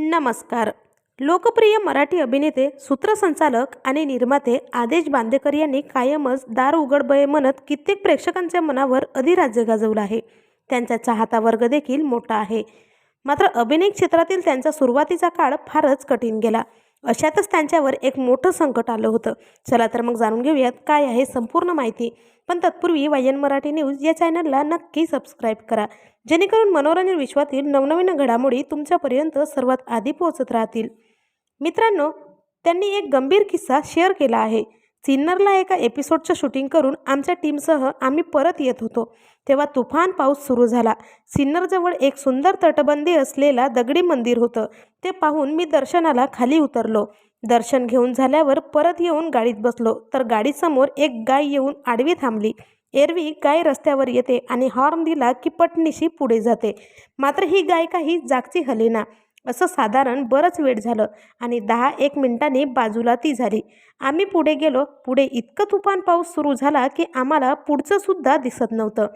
नमस्कार. लोकप्रिय मराठी अभिनेते सूत्रसंचालक आणि निर्माते आदेश बांदेकर यांनी कायमच दार उघड बये म्हणत कित्येक प्रेक्षकांच्या मनावर अधिराज्य गाजवलं आहे. त्यांचा चाहता वर्ग देखील मोठा आहे. मात्र अभिनय क्षेत्रातील त्यांचा सुरुवातीचा काळ फारच कठीण गेला. अशातच त्यांच्यावर एक मोठं संकट आलं होतं. चला तर मग जाणून घेऊयात काय आहे संपूर्ण माहिती. पण तत्पूर्वी वायन मराठी न्यूज या चॅनलला नक्की सबस्क्राईब करा. जेणेकरून मनोरंजन विश्वातील नवनवीन घडामोडी तुमच्यापर्यंत सर्वात आधी पोहोचत राहतील. मित्रांनो त्यांनी एक गंभीर किस्सा शेअर केला आहे. सिन्नरला एका एपिसोडचं शूटिंग करून आमच्या टीमसह आम्ही परत येत होतो. तेव्हा तुफान पाऊस सुरू झाला. सिन्नरजवळ एक सुंदर तटबंदी असलेला दगडी मंदिर होतं. ते पाहून मी दर्शनाला खाली उतरलो. दर्शन घेऊन झाल्यावर परत येऊन गाडीत बसलो. तर गाडीसमोर एक गाय येऊन आडवी थांबली. एरवी गाय रस्त्यावर येते आणि हॉर्न दिला की पटणीशी पुढे जाते. मात्र ही गाय काही जागची हलेना असं साधारण बरंच वेळ झालं आणि दहा एक मिनिटांनी बाजूला ती झाली. आम्ही पुढे गेलो. पुढे इतकं तुफान पाऊस सुरू झाला की आम्हाला पुढचंसुद्धा दिसत नव्हतं.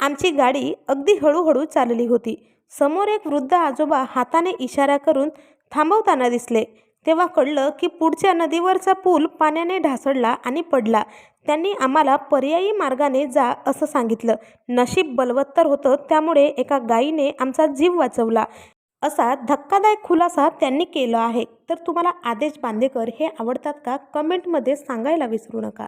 आमची गाडी अगदी हळूहळू चालली होती. समोर एक वृद्ध आजोबा हाताने इशारा करून थांबवताना दिसले. तेव्हा कळलं की पुढच्या नदीवरचा पूल पाण्याने ढासळला आणि पडला. त्यांनी आम्हाला पर्यायी मार्गाने जा असं सांगितलं. नशीब बलवत्तर होतं. त्यामुळे एका गायीने आमचा जीव वाचवला. असा धक्कादायक खुलासा त्यांनी केला आहे. तर तुम्हाला आदेश बांदेकर हे आवडतात का? कमेंटमध्ये सांगायला विसरू नका.